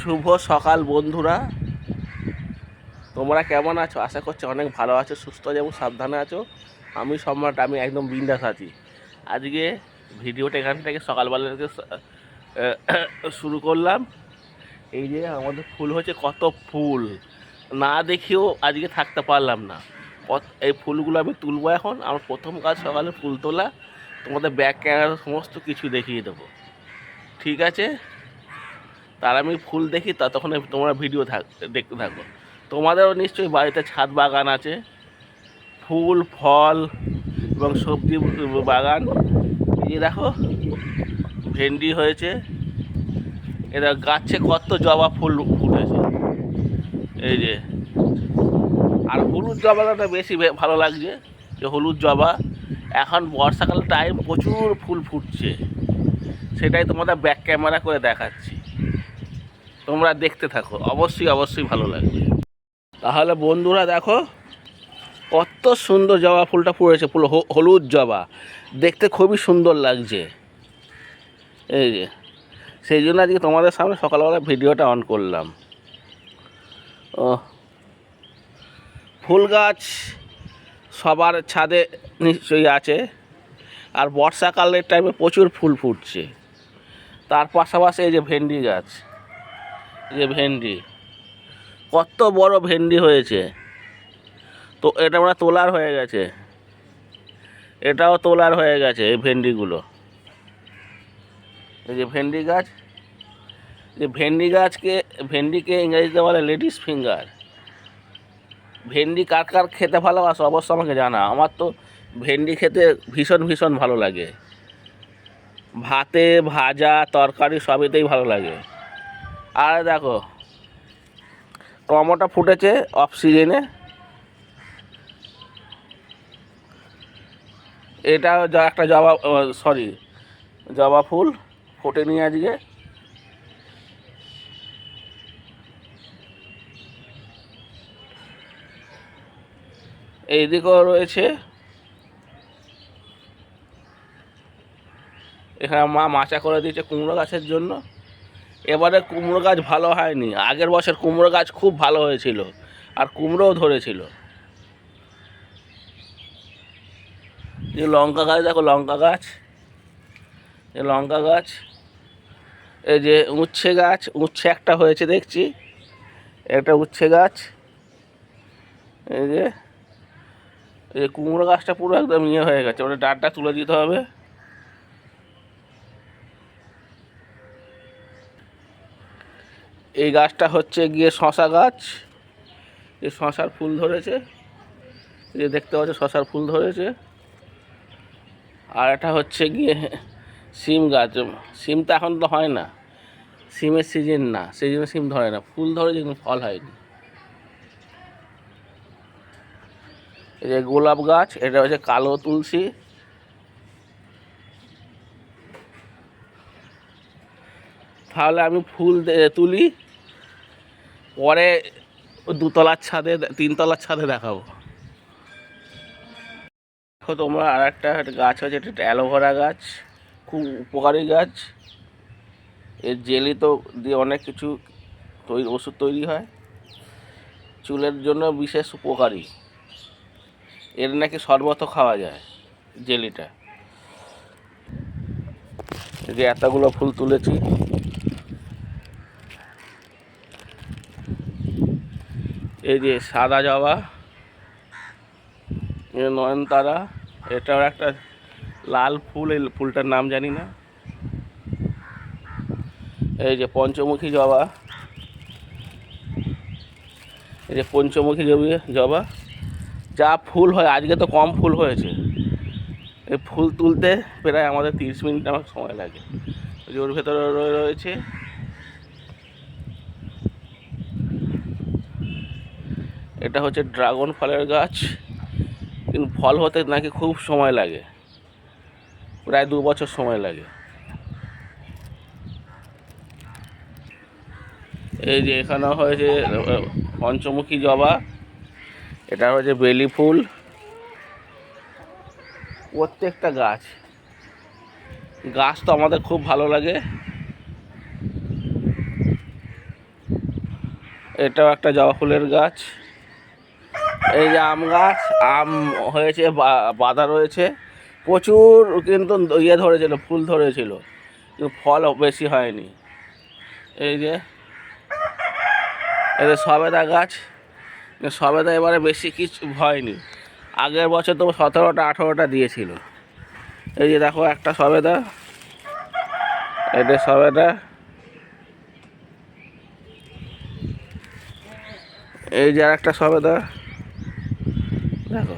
শুভ সকাল বন্ধুরা। তোমরা কেমন আছো? আশা করছি অনেক ভালো আছো, সুস্থ এবং সাবধানে আছো। আমি সম্রাট, আমি একদম বিন্দাস আছি। আজকে ভিডিওটা এখান থেকে সকালবেলা থেকে শুরু করলাম। এই যে আমাদের ফুল হচ্ছে কত ফুল। না দেখেও আজকে থাকতে পারলাম না। এই ফুলগুলো আমি তুলবো এখন। আমার প্রথম কাজ সকালে ফুল তোলা। তোমাদের ব্যাক ক্যামেরা সমস্ত কিছু দেখিয়ে দেবো। ঠিক আছে? তার আমি ফুল দেখি, ততক্ষণ তোমরা ভিডিও থাক, দেখতে থাকো। তোমাদেরও নিশ্চয়ই বাড়িতে ছাদ বাগান আছে। ফুল, ফল এবং সবজি বাগান। এই দেখো, ভেন্ডি হয়েছে। এটা গাছে কত জবা ফুল ফুটেছে। এই যে, আর হলুদ জবাটা বেশি ভালো লাগছে, যে হলুদ জবা। এখন বর্ষাকাল টাইম প্রচুর ফুল ফুটছে। সেটাই তোমাদের ব্যাক ক্যামেরা করে দেখাচ্ছি। তোমরা দেখতে থাকো, অবশ্যই অবশ্যই ভালো লাগবে। তাহলে বন্ধুরা দেখো, কত সুন্দর জবা ফুলটা ফুটেছে ফুল হলুদ জবা। দেখতে খুবই সুন্দর লাগছে। এই যে, সেই জন্য আজকে তোমাদের সামনে সকালবেলা ভিডিওটা অন করলাম। ও, ফুল গাছ সবার ছাদে নিশ্চয়ই আছে, আর বর্ষাকালের টাইমে প্রচুর ফুল ফুটছে। তার পাশাপাশি এই যে ভেন্ডি গাছ। যে ভেন্ডি, কত বড় ভেন্ডি হয়েছে। তো এটা আমরা তোলার হয়ে গেছে। এটাও তোলার হয়ে গেছে এই ভেন্ডিগুলো। এই যে ভেন্ডি গাছ, যে ভেন্ডি গাছকে, ভেন্ডিকে ইংরেজিতে বলে লেডিস ফিঙ্গার। ভেন্ডি কার কার খেতে ভালোবাসো অবশ্য আমাকে জানা। আমার তো ভেন্ডি খেতে ভীষণ ভীষণ ভালো লাগে। ভাতে, ভাজা, তরকারি সবেতেই ভালো লাগে। আর দেখো, টমেটো ফুটেছে অফ সিজনে এটা একটা জবা সরি জবা ফুল ফুটে নিয়ে আজকে। এইদিকেও রয়েছে। এখানে মা মাচা করে দিয়েছে কুমড়ো গাছের জন্য। এবারে কুমড়ো গাছ ভালো হয়নি। আগের বছর কুমড়ো গাছ খুব ভালো হয়েছিল, আর কুমড়োও ধরেছিল। যে লঙ্কা গাছ, দেখো লঙ্কা গাছ। এই লঙ্কা গাছ, এই যে উচ্ছে গাছ, উচ্ছে একটা হয়েছে দেখছি। একটা উচ্ছে গাছ, এই যে, এই কুমড়ো গাছটা পুরো একদম ইয়ে হয়ে গেছে, ওটা ডাঁটটা তুলে দিতে হবে। এই গাছটা হচ্ছে গিয়ে শশা গাছ। এই শশার ফুল ধরেছে। যে দেখতে পাচ্ছ, শশার ফুল ধরেছে। আর এটা হচ্ছে গিয়ে সিম গাছ। সিম তো এখন তো হয় না। সিমের সিজন না, সেই জন্য সিম ধরে না। ফুল ধরে কিন্তু ফল হয়নি। এই যে গোলাপ গাছ, এটা হচ্ছে কালো তুলসী। তাহলে আমি ফুল তুলি। পরে দুতলার ছাদে, তিনতলার ছাদে দেখাবো। দেখো তোমরা আর একটা গাছ আছে, এটা অ্যালোভেরা গাছ, খুব উপকারী গাছ। এর জেলি তো দিয়ে অনেক কিছু তৈরি, ওষুধ তৈরি হয়। চুলের জন্য বিশেষ উপকারী। এর নাকি শরবত খাওয়া যায়, জেলিটা। যে এতগুলো ফুল তুলেছি। এই যে সাদা জবা নয়নতারা, এটাও একটা লাল ফুল, এই ফুলটার নাম জানি না। এই যে পঞ্চমুখী জবা, এই যে পঞ্চমুখী জবি, জবা, যা ফুল হয়, আজকে তো কম ফুল হয়েছে। এই ফুল তুলতে প্রায় আমাদের তিরিশ মিনিট আমার সময় লাগে। ওর ভেতরে রয়েছে। এটা হচ্ছে ড্রাগন ফলের গাছ। কিন্তু ফল হতে নাকি খুব সময় লাগে। প্রায় দু বছর সময় লাগে। এই যে এখানে হয়েছে, পঞ্চমুখী জবা। এটা হচ্ছে বেলি ফুল। প্রত্যেকটা গাছ। গাছ তো আমাদের খুব ভালো লাগে। এটাও একটা জবা ফুলের গাছ। এই যে আম গাছ, আম হয়েছে বাঁধা রয়েছে। প্রচুর কিন্তু ইয়ে ধরেছিল, ফুল ধরেছিল। কিন্তু ফল বেশি হয়নি। এই যে এই যে সবেদা গাছ সবেদা এবারে বেশি কিছু হয়নি। আগের বছর তো সতেরোটা, আঠেরোটা দিয়েছিল। এই যে দেখো একটা সবেদা এটা সবেদা। এই যে আর একটা সবেদা। দেখো।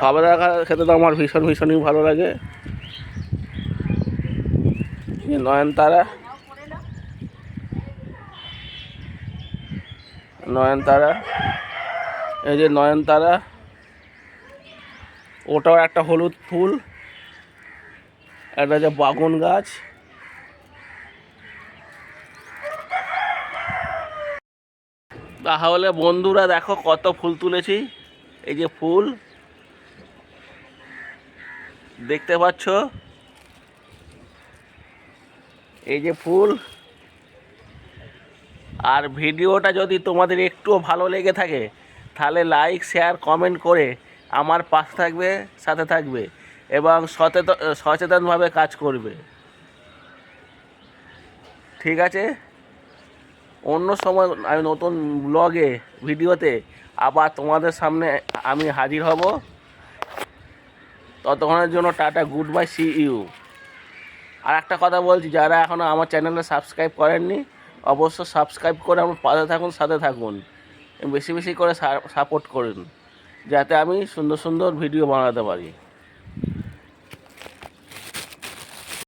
সবেদা খা- খেতে তো আমার ভীষণ, ভীষণই ভালো লাগে। নয়নতারা। নয়নতারা। এই যে নয়নতারা। ওটাও একটা হলুদ ফুল। একটা যে বাগুন গাছ। তাহলে বন্ধুরা দেখো কত ফুল তুলেছি। এই যে ফুল, দেখতে পাচ্ছ? এই যে ফুল। আর ভিডিওটা যদি তোমাদের একটুও ভালো লেগে থাকে, তাহলে লাইক শেয়ার কমেন্ট করে আমার পাশে থাকবে, সাথে থাকবে এবং সচেতন সচেতনভাবে কাজ করবে। ঠিক আছে? অন্য সময় আমি নতুন ব্লগে ভিডিওতে আবার তোমাদের সামনে আমি হাজির হব। ততক্ষণের জন্য tata good bye see you আর একটা কথা বলছি, যারা এখনও আমার চ্যানেলে সাবস্ক্রাইব করেননি, অবশ্য সাবস্ক্রাইব করে আমার পাশে থাকুন, সাথে থাকুন। বেশি বেশি করে সাপোর্ট করুন, যাতে আমি সুন্দর সুন্দর ভিডিও বানাতে পারি।